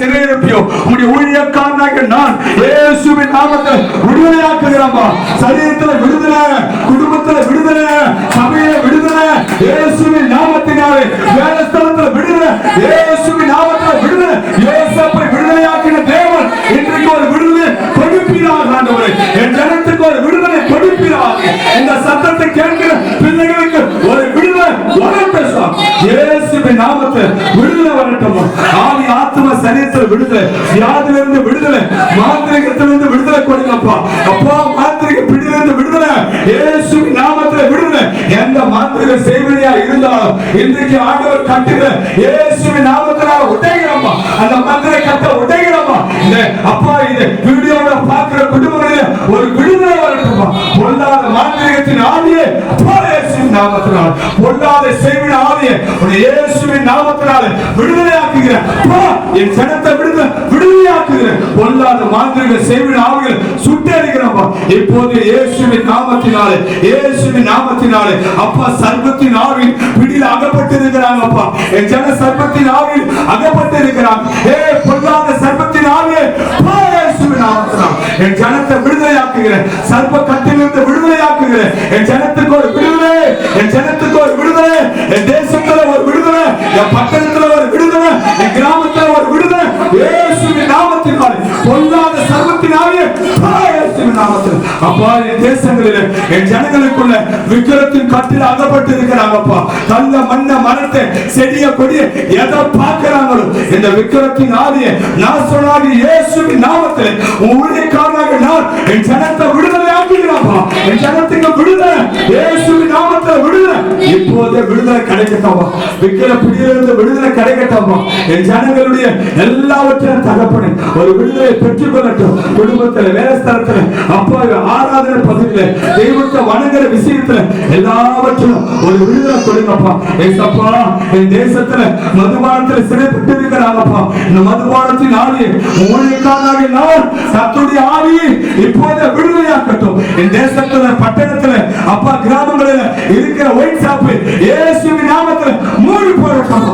சிறையிருப்பியோ உடைய ஊழியக்காரனாக நான் இயேசுவின் நாமத்தில் விடுதலையாக்குகிறோம்பா சரீரத்தில் விடுதலை குடும்பத்தில் விடுதலை சபையில விடுதலை இயேசுவின் நாமத்தினாலே வேலைஸ்தலத்துல விடுதலை இயேசுவின் நாமத்தில் விடுதலை யோசப்பை விடுதலையாக்கின தேவன் இன்றைக்கு ஒரு விடுதலை கொடுப்பீராக ஆண்டவரே. என் ஜனத்துக்கு ஒரு விடுதலை கொடுப்பீராக. இந்த சத்தத்தை கேட்கிற பிள்ளைகளுக்கு ஒரு விடுதலை வரட்டும் சார். இயேசுவின் நாமத்தில் விடுதலை வரட்டும் ஆவி சரீரத்தில் விடுதலை வியாதிலிருந்து விடுதலை மாந்திரிகத்திலிருந்து விடுதலை கொடுங்கப்பா. அப்பா மாந்திரிக பிடியிலிருந்து விடுதலை. இயேசுவின் நாமத்தில் விடுதலை. எந்த மாந்திரிக செய்வழியா இருந்தாலும் இன்றைக்கு ஆண்டவர் கட்டுகிற இயேசுவின் நாமத்தினால உடைகிறோமா அந்த மந்திரை கட்ட உடைகிறோமா இந்த அப்பா இது வீடியோல பார்க்கிற குடும்பங்களில் ஒரு விடுதலை வரட்டுமா பொல்லாத மாந்திரிகத்தின் ஆவியே அப்பா இயேசுவின் நாமத்தினால் பொல்லாத செய்வின் ஆவியே உன் இயேசுவின் நாமத்தினால விடுதலையாக்குகிறேன். என் ஜனத்தை விடுதலை விடுதலையாக்குகிறேன். பொல்லாத மாந்திரிக செய்வின் ஆவிகள் சுட்டரிக்கிறப்பா இப்போது இயேசுவின் நாமத்தினாலே இயேசுவின் நாமத்தினாலே அப்பா சர்வத்தின் ஆவின் பிடியில் அகப்பட்டு இருக்கிறாங்கப்பா என் ஜன சர்வத்தின் ஆவியில் அகப்பட்டிருக்கிறாங்க. ஏ பொல்லாத சர்வத்தின் ஆவியை என் ஜனத்தை விடுதலையாக்குகிறேன். சர்வ கட்டிலிருந்து விடுதலையாக்குகிறேன். என் ஜனத்துக்கு ஒரு என் ஜனத்துக்கு ஒரு விடுதலை என் தேசத்துல ஒரு விடுதலை என் பட்டணத்துல ஒரு விடுதலை என் கிராமத்துல ஒரு விடுதலை. இயேசுவின் நாமத்தினாலே பொல்லாத சர்வத்தினாலே அப்பா, இயேசுவின் நாமத்தில். அப்பா என் தேசங்களில் என் ஜனங்களுக்குள்ள விக்கிரத்தின் கட்டில் அகப்பட்டு இருக்கிறாங்கப்பா கல்ல மண்ண மரத்தை செடிய கொடிய எதை பார்க்கிறாங்களோ இந்த விக்கிரத்தின் ஆவிய. நாசனாகி இயேசுவின் நாமத்தில் உங்களுடைய ஊழியக்காரனாக நான் என் ஜனத்தை விடுதலை ஆக்குகிறாப்பா என் ஜனத்துக்கு விடுதலை. இயேசுவின் நாம விடுதலை இப்போதே விடுதலை கிடைக்கட்டாமா பிடியிலிருந்து விடுதலை கிடைக்கட்டாமா என் ஜனங்களுடைய எல்லாவற்றையும் தகப்பனை ஒரு விடுதலை பெற்றுக் கொள்ளட்டும். குடும்பத்துல வேலைஸ்தலத்துல அப்பா ஆராதனை பகுதியில தெய்வத்தை வணங்குற விஷயத்துல எல்லாவற்றிலும் ஒரு விடுதலை கொடுங்கப்பா. ஏசப்பா என் தேசத்துல மதுபானத்துல சிறைப்பட்டு இருக்கிறாங்கப்பா இந்த மதுபானத்தின் ஆவியை ஊழியக்காரனாக நான் கத்துடைய ஆவியை இப்போதே விடுதலையாக்கட்டும். என் தேசத்துல பட்டணத்துல அப்பா கிராமங்களில் இருக்கிற ஒயிட் ஷாப்பு இயேசுவின் நாமத்துல மூடி போடட்டும்